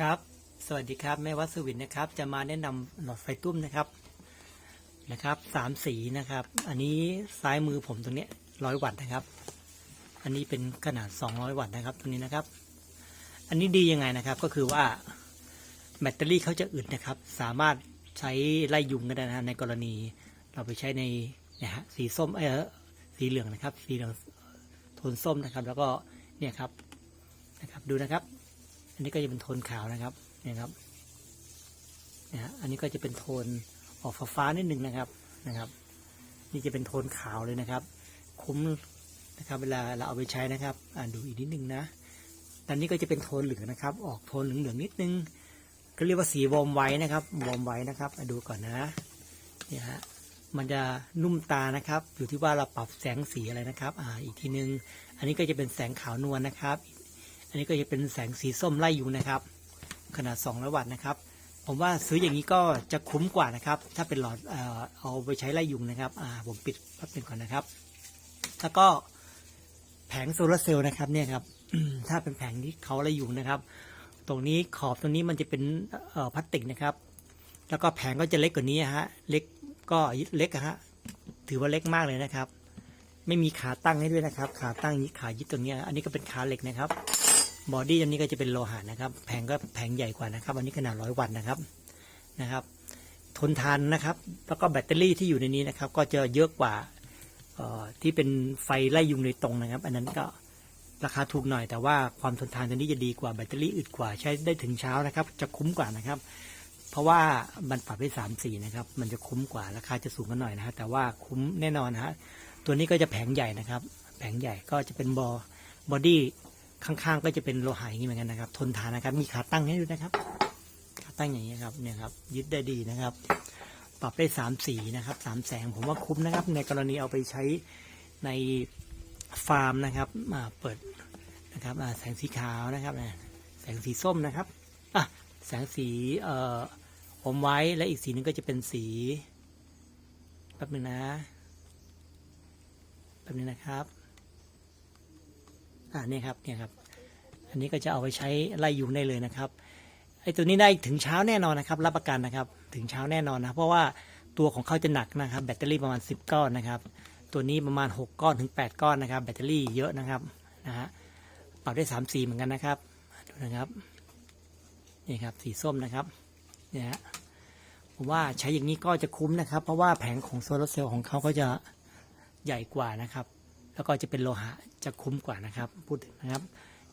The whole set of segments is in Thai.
ครับ สวัสดีครับแม่วัสวินนะครับ จะมาแนะนำหลอดไฟตุ้มนะครับนะครับสามสีนะครับ อันนี้ซ้ายมือผมตรงนี้ร้อยวัตต์นะครับ อันนี้เป็นขนาด 200 วัตต์นะครับตรงนี้นะครับ อันนี้ดียังไงนะครับก็คือว่าแบตเตอรี่เขาจะอึดนะครับ สามารถใช้ไล่ยุงก็ได้นะฮะในกรณี เราไปใช้ในเนี่ยฮะสีส้มเออสีเหลืองนะครับ สีเหลืองโทนส้มนะครับ แล้วก็เนี่ยครับนะครับดูนะครับ อันนี้ก็จะเป็นโทนขาวนะครับนี่ครับนี่ยฮะอันนี้ก็จะเป็นโทนออกฟ้าๆนิดหนึ่งนะครับนะครับ นี่จะเป็นโทนขาวเลยนะครับ คุ้มนะครับเวลาเราเอาไปใช้นะครับ อ่านดูอีกนิดนึงนะตอนนี้ก็จะเป็นโทนเหลืองนะครับ ออกโทนเหลืองๆนิดนึงก็เรียกว่าสีวอมไว้นะครับวอมไว้นะครับดูก่อนนะนี่ฮะมันจะนุ่มตานะครับ อยู่ที่ว่าเราปรับแสงสีอะไรนะครับ อ่า อีกทีนึง อันนี้ก็จะเป็นแสงขาวนวลนะครับอั นนี้ก็จะเป็นแสงสีส้มไล่อยุงนะครับ ขนาด200วัตต์นะครับ ผมว่าซื้ออย่างนี้ก็จะคุ้มกว่านะครับ ถ้าเป็นหลอดเอ่อเอาไปใช้ไล่ยุงนะครับอ่าผมปิดแป๊บนึงก่อนนะครับ แล้วก็แผงโซลาร์เซลล์นะครับเนี่ยครับถ้าเป็นแผงที่เขาไล่ยุงนะครับ ตรงนี้ขอบตรงนี้มันจะเป็นเอ่อพลาสติกนะครับ แล้วก็แผงก็จะเล็กกว่านี้ฮะเล็กก็เล็กฮะถือว่าเล็กมากเลยนะครับ ไม่มีขาตั้งให้ด้วยนะครับ ขาตั้งนี้ขายึดตรงนี้ อันนี้ก็เป็นขาเหล็กนะครับ บอดี้อันนี้ก็จะเป็นโลหะนะครับ แผงก็แผงใหญ่กว่านะครับ อันนี้ขนาดร้อยวัตต์นะครับนะครับ ทนทานนะครับ แล้วก็แบตเตอรี่ที่อยู่ในนี้นะครับ ก็จะเยอะกว่าที่เป็นไฟไล่ยุงโดยตรงนะครับ อันนั้นก็ราคาถูกหน่อย แต่ว่าความทนทานตัวนี้จะดีกว่าแบตเตอรี่อึดกว่าใช้ได้ถึงเช้านะครับ จะคุ้มกว่านะครับ เพราะว่ามันปรับได้สามสี่นะครับ มันจะคุ้มกว่าราคาจะสูงกันหน่อยนะฮะแต่ว่าคุ้มแน่นอนนะฮะตัวนี้ก็จะแผงใหญ่นะครับ แผงใหญ่ก็จะเป็นบอบอดี้ ข้างๆก็จะเป็นโลหะอย่างนี้เหมือนกันนะครับ ทนทานนะครับ มีขาตั้งให้ด้วยนะครับ ขาตั้งอย่างนี้ครับ เนี่ยครับ ยึดได้ดีนะครับ ปรับได้สามสีนะครับสามแสงผมว่าคุ้มนะครับ ในกรณีเอาไปใช้ในฟาร์มนะครับมาเปิดนะครับแสงสีขาวนะครับแสงสีส้มนะครับอะแสงสีเอ่ออมไว้และอีกสีหนึงก็จะเป็นสีแป๊บนึงนะแป๊บนึงนะครับ อ่านี่ครับเนี่ยครับ อันนี้ก็จะเอาไปใช้ไล่ยุงได้เลยนะครับไอ้ตัวนี้ได้ถึงเช้าแน่นอนนะครับ รับประกันนะครับ ถึงเช้าแน่นอนนะเพราะว่าตัวของเขาจะหนักนะครับ แบตเตอรี่ประมาณ 10 ก้อนนะครับ ตัวนี้ประมาณ 6 ก้อนถึง 8 ก้อนนะครับ แบตเตอรี่เยอะนะครับนะฮะปรับได้3สีเหมือนกันนะครับดูนะครับนี่ครับสีส้มนะครับเนี่ยฮะผมว่าใช้อย่างนี้ก็จะคุ้มนะครับ เพราะว่าแผงของโซลาร์เซลล์ของเขาก็จะใหญ่กว่านะครับ แล้วก็จะเป็นโลหะจะคุ้มกว่านะครับ พูดถึงนะครับ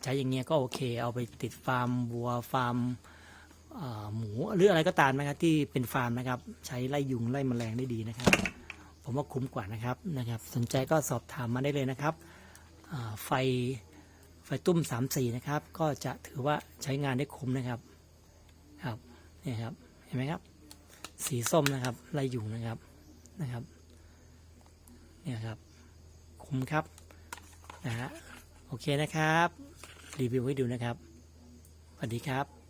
ใช้อย่างเงี้ยก็โอเค เอาไปติดฟาร์มวัวฟาร์มหมูหรืออะไรก็ตามนะครับที่เป็นฟาร์มนะครับ ใช้ไล่ยุงไล่แมลงได้ดีนะครับ ผมว่าคุ้มกว่านะครับนะครับ สนใจก็สอบถามมาได้เลยนะครับไฟไฟตุ้มสามสี่นะครับ ก็จะถือว่าใช้งานได้คุ้มนะครับครับนี่ครับเห็นไหมครับ สีส้มนะครับไล่ยุงนะครับนะครับเนี่ยครับ คุ้มครับนะฮะโอเคนะครับ รีวิวให้ดูนะครับสวัสดีครับ